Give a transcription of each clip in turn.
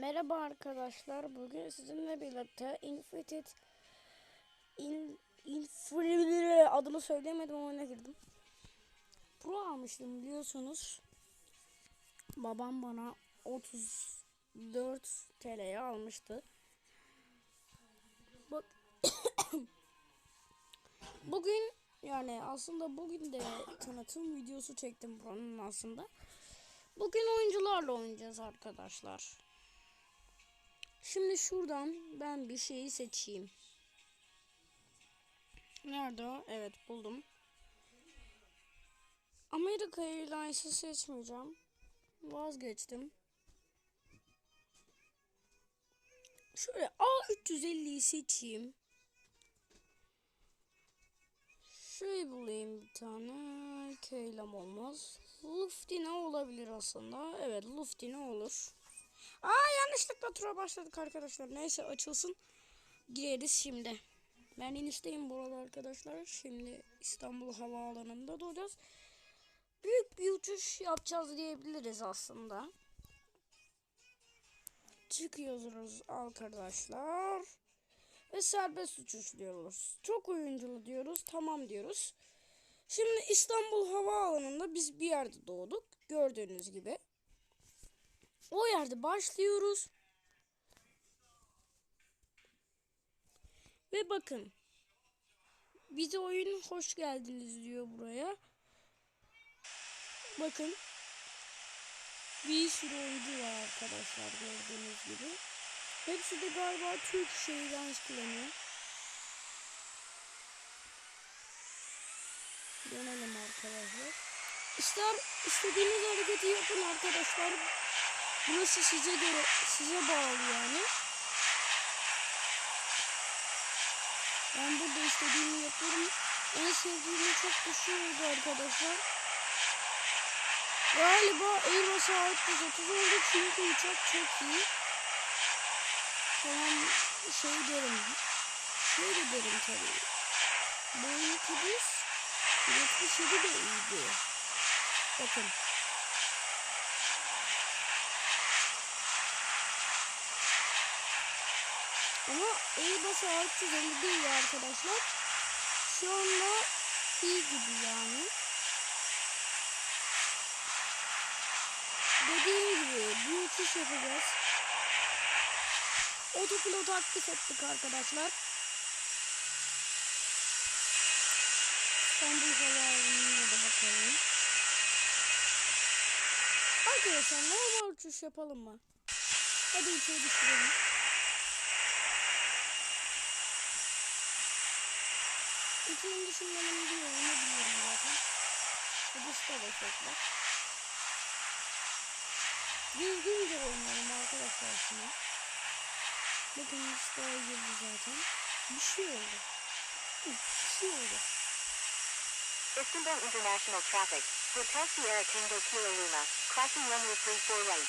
Merhaba arkadaşlar. Bugün sizinle birlikte Infected in, Inferior adını söyleyemedim ama girdim. Pro almıştım biliyorsunuz. Babam bana 34 TL'ye almıştı. Bak Bugün yani aslında bugün de tanıtım videosu çektim Pro'nun aslında. Bugün oyuncularla oynayacağız arkadaşlar. Şimdi şuradan ben bir şeyi seçeyim. Nerede o? Evet buldum. Amerika Airlines'ı seçmeyeceğim. Vazgeçtim. Şöyle A350'yi seçeyim. Şöyle bulayım bir tane. Keylem olmaz. Luftine olabilir aslında. Evet Luftine olur. Aa yanlışlıkla tura başladık arkadaşlar. Neyse açılsın. Gireriz şimdi. Ben inişteyim bu arada arkadaşlar. Şimdi İstanbul Havaalanı'nda doğacağız. Büyük bir uçuş yapacağız diyebiliriz aslında. Çıkıyoruz arkadaşlar. Ve serbest uçuş diyoruz. Çok oyunculu diyoruz. Tamam diyoruz. Şimdi İstanbul Havaalanı'nda biz bir yerde doğduk. Gördüğünüz gibi. O yerde başlıyoruz. Ve bakın. Bize oyun hoş geldiniz diyor buraya. Bakın. Bir sürü oyuncu var arkadaşlar gördüğünüz gibi. Hepsi de galiba Türk şeyden kullanıyor. Dönelim arkadaşlar. İster istediğiniz hareketi yapın arkadaşlar. Burası size göre size bağlı yani. Ben burada istediğimi yapıyorum. En sevdiğim çok düşüyor oldu arkadaşlar. Galiba Airbus A330 oldu çünkü uçak çok iyi. Tamam şey derim. Şöyle derim tabii. Boyun kudüs 77 de iyiydi. Bakın. Ama Airbus A350 değil arkadaşlar. Şu anda iyi gibi yani. Dediğim gibi bir uçuş yapacağız. Otopilotu aktif ettik arkadaşlar. İstanbul Havaalanı'na da bakalım. Arkadaşlar normal uçuş yapalım mı? Hadi uçağı düşürelim. Uçağın düşünmenin bir yolunu biliyorum zaten. Hadi işte başlatmak. Düzgünce oynayalım arkadaşlar şimdi. Bakın işte girdi zaten. Bir şey oldu. Bir şey oldu. Istanbul International Traffic, Hotel Sierra Tango Kilo Lima, crossing runway 34 right.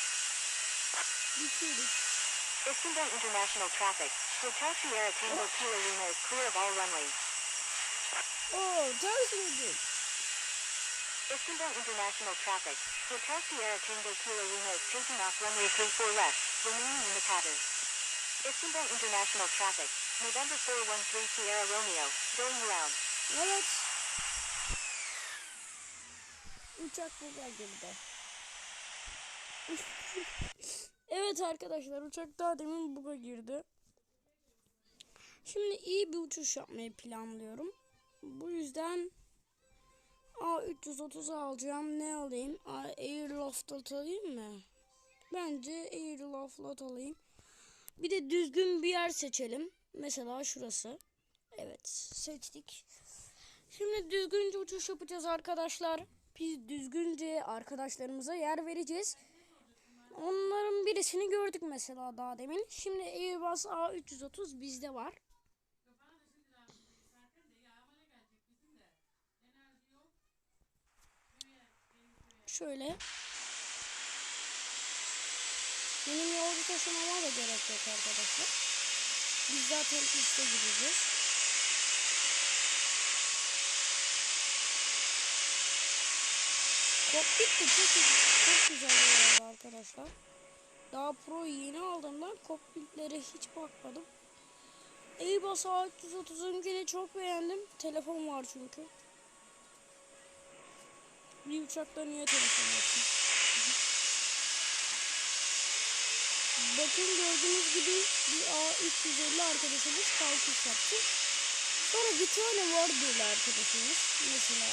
Düşüyoruz. Istanbul International Traffic, Hotel Sierra Tango Kilo Lima is clear of all runways. Oo ters vurdum. Istanbul International Traffic, Hotel Sierra Tango Kilo Lima is taking off runway 34 left, remaining in the pattern. Istanbul International Traffic, November 413 Sierra Romeo, going around. Evet. Uçak burada girdi. evet arkadaşlar uçak daha demin buga girdi. Şimdi iyi bir uçuş yapmayı planlıyorum. Bu yüzden A330 alacağım. Ne alayım? A Airloft alayım mı? Bence Airloft alayım. Bir de düzgün bir yer seçelim. Mesela şurası. Evet seçtik. Şimdi düzgünce uçuş yapacağız arkadaşlar. Biz düzgünce arkadaşlarımıza yer vereceğiz. Onların birisini gördük mesela daha demin. Şimdi Airbus A330 bizde var. Şöyle. Benim yolcu taşımama da gerek yok arkadaşlar. Biz zaten piste gideceğiz. Kokpit de çok, çok güzel bir arkadaşlar. Daha Pro yeni aldığımdan kokpitlere hiç bakmadım. Airbus A330'unkini çok beğendim. Telefon var çünkü. Bir uçakta niye telefon olsun? Bakın gördüğünüz gibi bir A350 arkadaşımız kalkış yaptı. Sonra bir tane var böyle arkadaşımız. Mesela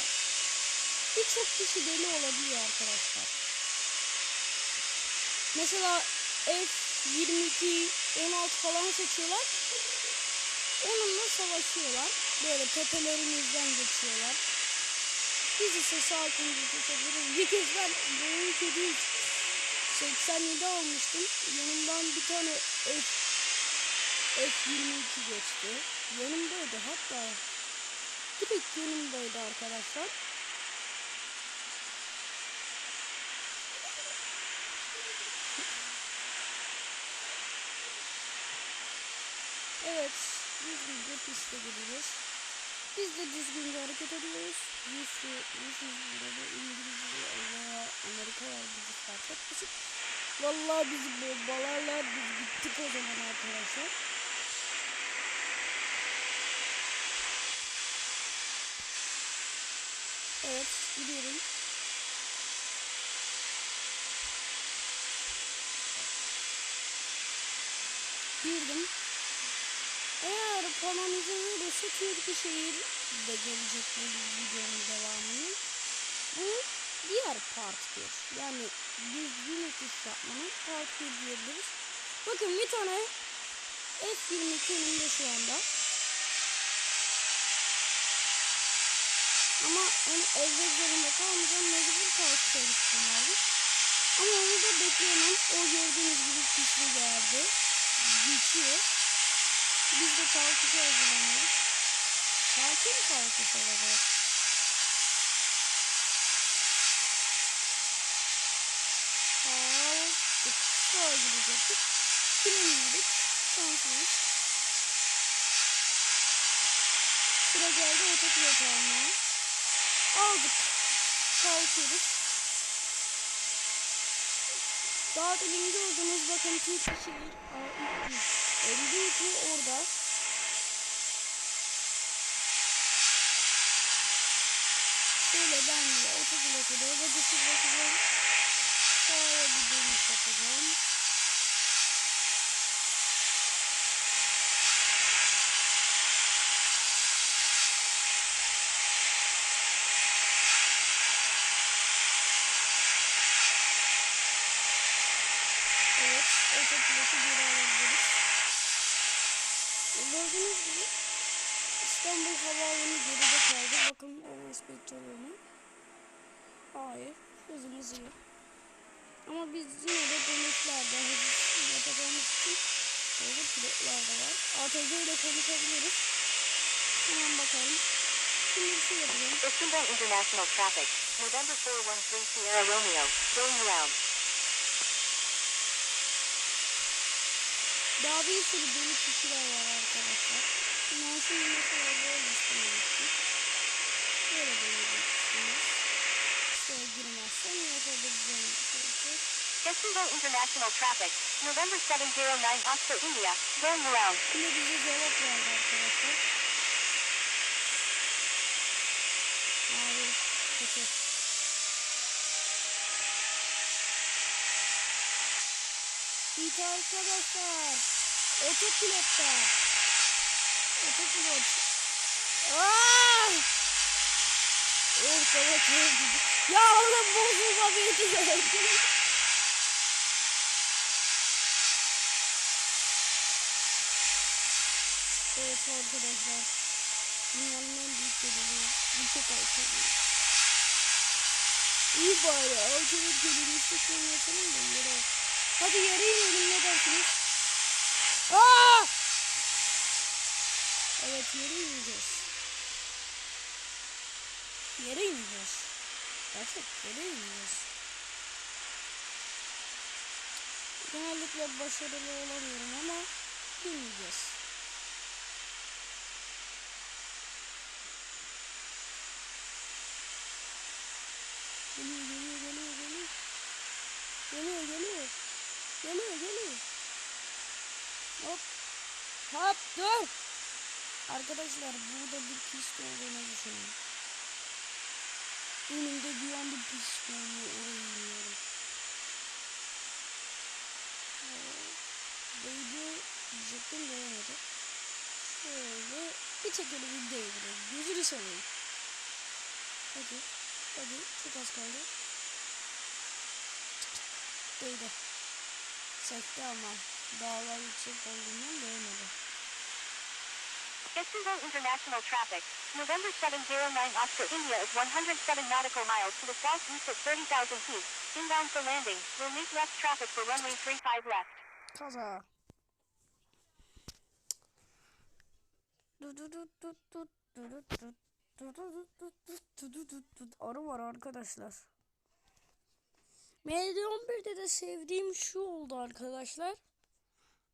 birçok kişi deli olabiliyor arkadaşlar. Mesela F22, 16 falan seçiyorlar. Onunla savaşıyorlar. Böyle tepelerimizden geçiyorlar. Biz ise sakince geçebiliriz. Bir kez ben Boeing 787 almıştım. Yanımdan bir tane F, F22 geçti. Yanımdaydı hatta. Direkt yanımdaydı arkadaşlar. Evet, düzgünce piste gidiyoruz. Biz de düzgünce hareket ediyoruz. Rusya, Rusya, burada İngilizce, Allah, Amerika var bizi fark etmesin. Vallahi bizi bombalarlar, biz bittik o zaman arkadaşlar. Evet, gidiyorum. Girdim. Eğer falan izin verirse Türküşehir de gelecek bu videonun devamını. Bu diğer part 1. Yani düzgün uçuş yapmanın part 1 diyebiliriz. Bakın bir tane F22 önümde şu anda. Ama onu evde zorunda kalmayacağım. Mecbur kalkışa gittim lazım. Ama onu da bekleyemem. O gördüğünüz gibi kişi geldi. Geçiyor. Biz de kalkışa hazırlanıyoruz. Sakin kalkış olacak. Kalktık. Sağa gidecektik. Giremedik. Şansımız. Sıra geldi otopilot almaya. Aldık. Kalkıyoruz. Daha demin gördüğünüz bakın Türkçehir A352 orada. Şöyle ben de otopilotu da ödesi bırakacağım. Sağa bir dönüş yapacağım. Gördüğünüz gibi İstanbul Havaalanı geride kaldı. Bakın çalıyor Hayır, hızımız iyi. Ama biz yine de dönüşlerde hızlı yapacağımız için böyle pilotlar da var. ATC ile konuşabiliriz. Hemen bakalım. Şimdi bir şey yapacağım. Istanbul International Traffic, November 413 Sierra Romeo, going around. Daha bir sürü deli kişiler var arkadaşlar. Şimdi mesela böyle. Böyle deneyeceksiniz. Şöyle girmezsem yapabileceğim arkadaşlar. Istanbul International Traffic, November 709 Oxford, India, going around. Yine bize cevap verdi arkadaşlar. Hayır, kötü. İyi arkadaşlar. Otopilotta. Otopilot. Aaaa! Oh baba çok Ya oğlum bozulma beni. Evet arkadaşlar. Dünyanın en büyük deliliği. Ülke kalkıyor. İyi bari. Deliliği sıkıntı yapalım da yere. Hadi yere inelim ne dersiniz? Aa! Evet yere ineceğiz. Yere ineceğiz. Gerçek yere ineceğiz. Genellikle başarılı olamıyorum ama ineceğiz. Geliyor geliyor geliyor. Hop. Hop dur. Arkadaşlar burada bir pist olduğunu düşünün. Önümde bir anda pist. Oraya iniyorum. Değdi diyecektim değmedi. Şöyle bir çekelim bir değdirelim. Gözünü seveyim. Hadi. Hadi. Çok az kaldı. Değdi. Sekti ama. Dağlar yüksek olduğundan değmedi. Istanbul International Traffic, November 709 Oscar, India is 107 nautical miles to the southeast at 30,000 feet. Inbound for landing. Will meet left traffic for runway 35 left. Kaza. Arı var arkadaşlar. MD11'de de sevdiğim şu oldu arkadaşlar.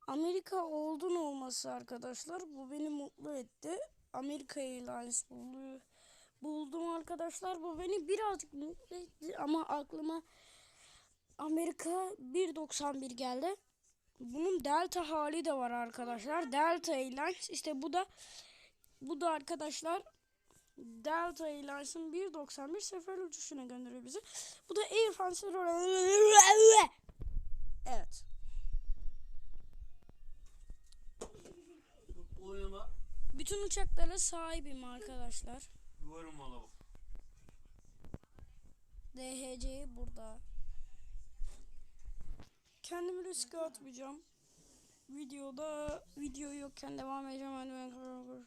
Amerika oldun olması arkadaşlar. Bu beni mutlu etti. Amerika Airlines buldu, buldum arkadaşlar. Bu beni birazcık mutlu etti ama aklıma Amerika 1.91 geldi. Bunun Delta hali de var arkadaşlar. Delta Airlines işte bu da bu da arkadaşlar Delta Airlines'ın 1.91 sefer uçuşuna gönderiyor bizi. Bu da Air France Evet. Oynama. Bütün uçaklara sahibim arkadaşlar. Duvarım ola bak. DHC burada. Kendimi riske atmayacağım. Videoda video yokken devam edeceğim. Hadi ben-